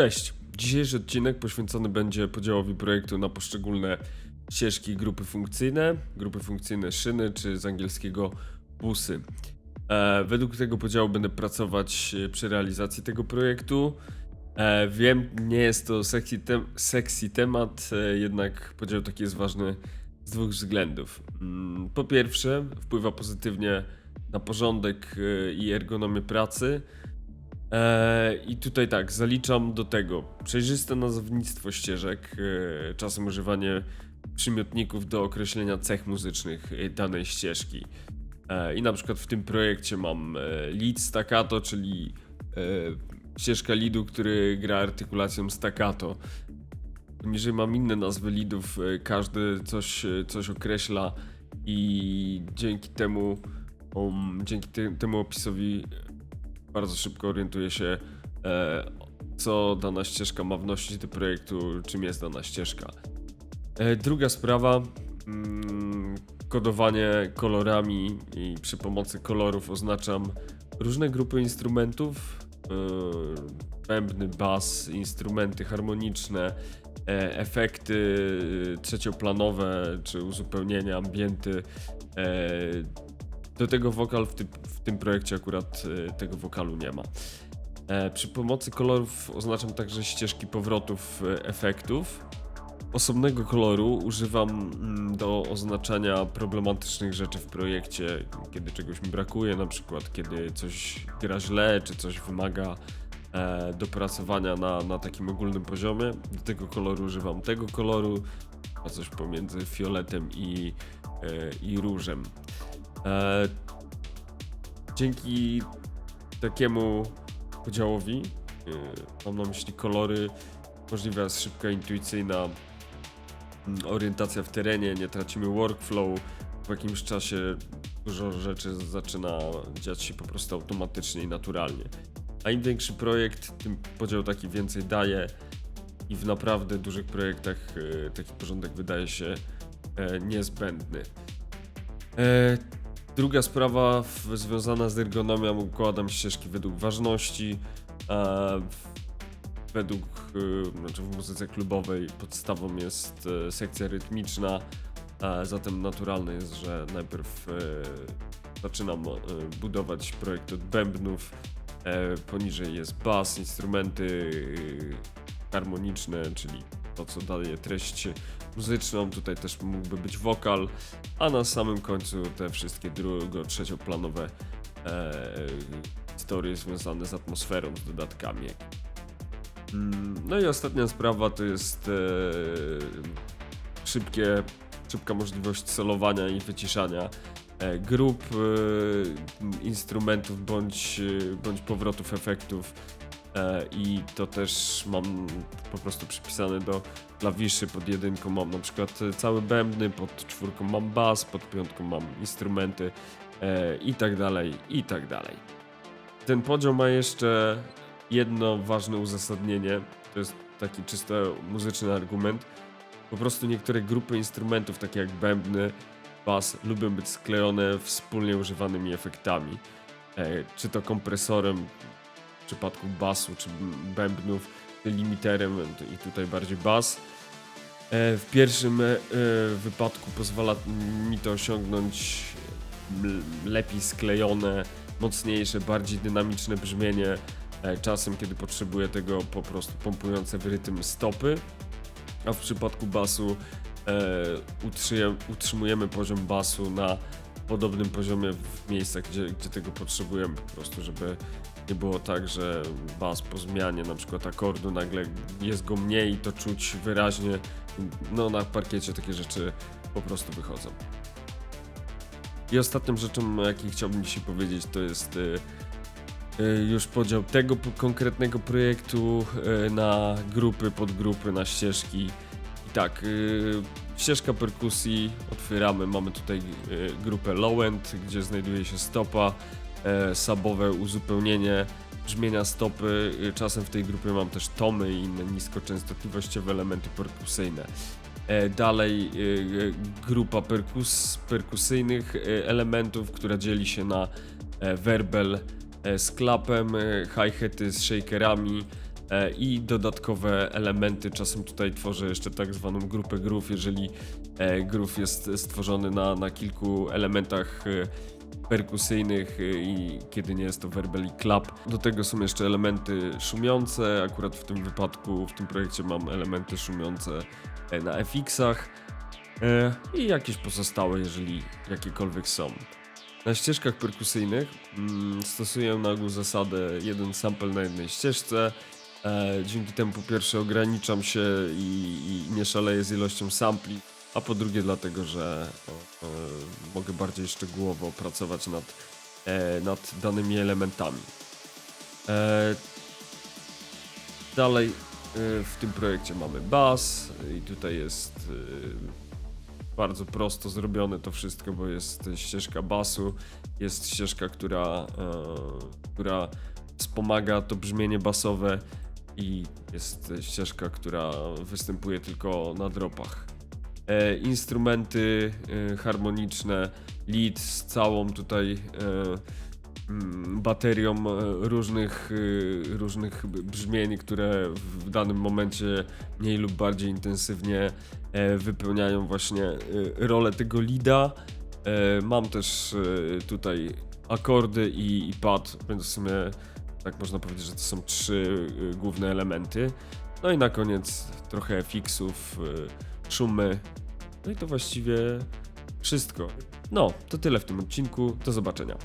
Cześć! Dzisiejszy odcinek poświęcony będzie podziałowi projektu na poszczególne ścieżki grupy funkcyjne, grupy funkcyjne szyny, czy z angielskiego busy. E, według tego podziału będę pracować e, przy realizacji tego projektu. E, wiem, nie jest to sexy, tem sexy temat, jednak podział taki jest ważny z dwóch względów. Mm, Po pierwsze, wpływa pozytywnie na porządek i ergonomię pracy. E, I tutaj tak, zaliczam do tego przejrzyste nazewnictwo ścieżek, e, czasem używanie przymiotników do określenia cech muzycznych e, danej ścieżki. I na przykład w tym projekcie mam lead staccato, czyli ścieżka leadu, który gra artykulacją staccato. Poniżej mam inne nazwy leadów, e, każdy coś, coś określa i dzięki temu, um, dzięki te, temu opisowi bardzo szybko orientuję się, e, co dana ścieżka ma wnosić do projektu, czym jest dana ścieżka. E, druga sprawa, mm, kodowanie kolorami i przy pomocy kolorów oznaczam różne grupy instrumentów, e, bębny, bas, instrumenty harmoniczne, e, efekty e, trzecioplanowe czy uzupełnienia, ambienty. Do tego wokal w, ty, w tym projekcie akurat e, tego wokalu nie ma. E, przy pomocy kolorów oznaczam także ścieżki powrotów e, efektów. Osobnego koloru używam mm, do oznaczania problematycznych rzeczy w projekcie, kiedy czegoś mi brakuje, na przykład kiedy coś gra źle, czy coś wymaga e, dopracowania na, na takim ogólnym poziomie. Do tego koloru używam tego koloru, a coś pomiędzy fioletem i, e, i różem. E, dzięki takiemu podziałowi, e, mam na myśli kolory, możliwa jest szybka, intuicyjna mm, orientacja w terenie, nie tracimy workflow, w jakimś czasie dużo rzeczy zaczyna dziać się po prostu automatycznie i naturalnie. A im większy projekt, tym podział taki więcej daje i w naprawdę dużych projektach e, taki porządek wydaje się e, niezbędny. Druga sprawa związana z ergonomią, układam ścieżki według ważności. E, według, e, znaczy w muzyce klubowej podstawą jest e, sekcja rytmiczna, e, zatem naturalne jest, że najpierw e, zaczynam e, budować projekt od bębnów, e, poniżej jest bas, instrumenty e, harmoniczne, czyli to co daje treść muzyczną, tutaj też mógłby być wokal, a na samym końcu te wszystkie drugo, trzecioplanowe e, historie związane z atmosferą, z dodatkami. Mm, No i ostatnia sprawa to jest e, szybkie, szybka możliwość solowania i wyciszania e, grup e, instrumentów bądź, e, bądź powrotów efektów i to też mam po prostu przypisane do klawiszy, pod jedynką mam na przykład e, całe bębny, pod czwórką mam bas, pod piątką mam instrumenty e, i tak dalej, i tak dalej. Ten podział ma jeszcze jedno ważne uzasadnienie, to jest taki czysto muzyczny argument. Po prostu niektóre grupy instrumentów, takie jak bębny, bas, lubią być sklejone wspólnie używanymi efektami. E, czy to kompresorem przypadku basu, czy bębnów, limiterem i tutaj bardziej bas. E, W pierwszym e, wypadku pozwala mi to osiągnąć lepiej sklejone, mocniejsze, bardziej dynamiczne brzmienie. e, Czasem, kiedy potrzebuję tego po prostu pompujące w rytm stopy, a w przypadku basu utrzymujemy poziom basu na podobnym poziomie w miejscach, gdzie, gdzie tego potrzebujemy, po prostu, żeby nie było tak, że bas po zmianie na przykład akordu nagle jest go mniej to czuć wyraźnie. No na parkiecie takie rzeczy po prostu wychodzą. I ostatnią rzeczą, o jakiej chciałbym dzisiaj powiedzieć, to jest e, e, już podział tego konkretnego projektu e, na grupy, podgrupy, na ścieżki. I tak, ścieżka perkusji otwieramy. Mamy tutaj grupę low end, gdzie znajduje się stopa, sabowe uzupełnienie brzmienia stopy. E, Czasem w tej grupie mam też tomy i inne niskoczęstotliwościowe elementy perkusyjne. E, Dalej e, e, grupa perkus, perkusyjnych e, elementów, która dzieli się na e, werbel e, z klapem, e, hi-haty z shakerami, e, i dodatkowe elementy. Czasem tutaj tworzę jeszcze tak zwaną grupę groove, jeżeli e, groove jest stworzony na, na kilku elementach e, perkusyjnych e, i kiedy nie jest to verbal i clap. Do tego są jeszcze elementy szumiące, akurat w tym wypadku, w tym projekcie mam elementy szumiące e, na FX-ach e, i jakieś pozostałe, jeżeli jakiekolwiek są. Na ścieżkach perkusyjnych mm, stosuję na ogół zasadę jeden sample na jednej ścieżce. E, dzięki temu po pierwsze ograniczam się i, i nie szaleję z ilością sampli, a po drugie dlatego, że mogę bardziej szczegółowo pracować nad, e, nad danymi elementami. E, dalej e, w tym projekcie mamy bas i tutaj jest e, bardzo prosto zrobione to wszystko, bo jest ścieżka basu, jest ścieżka, która, e, która wspomaga to brzmienie basowe i jest ścieżka, która występuje tylko na dropach. E, instrumenty e, harmoniczne, lead z całą tutaj e, mm, baterią różnych, różnych brzmień, które w danym momencie mniej lub bardziej intensywnie wypełniają właśnie rolę tego leada. E, Mam też tutaj akordy i, i pad, więc w sumie tak można powiedzieć, że to są trzy główne elementy. No i na koniec trochę fixów, szumy. No i to właściwie wszystko. No, to tyle w tym odcinku. Do zobaczenia.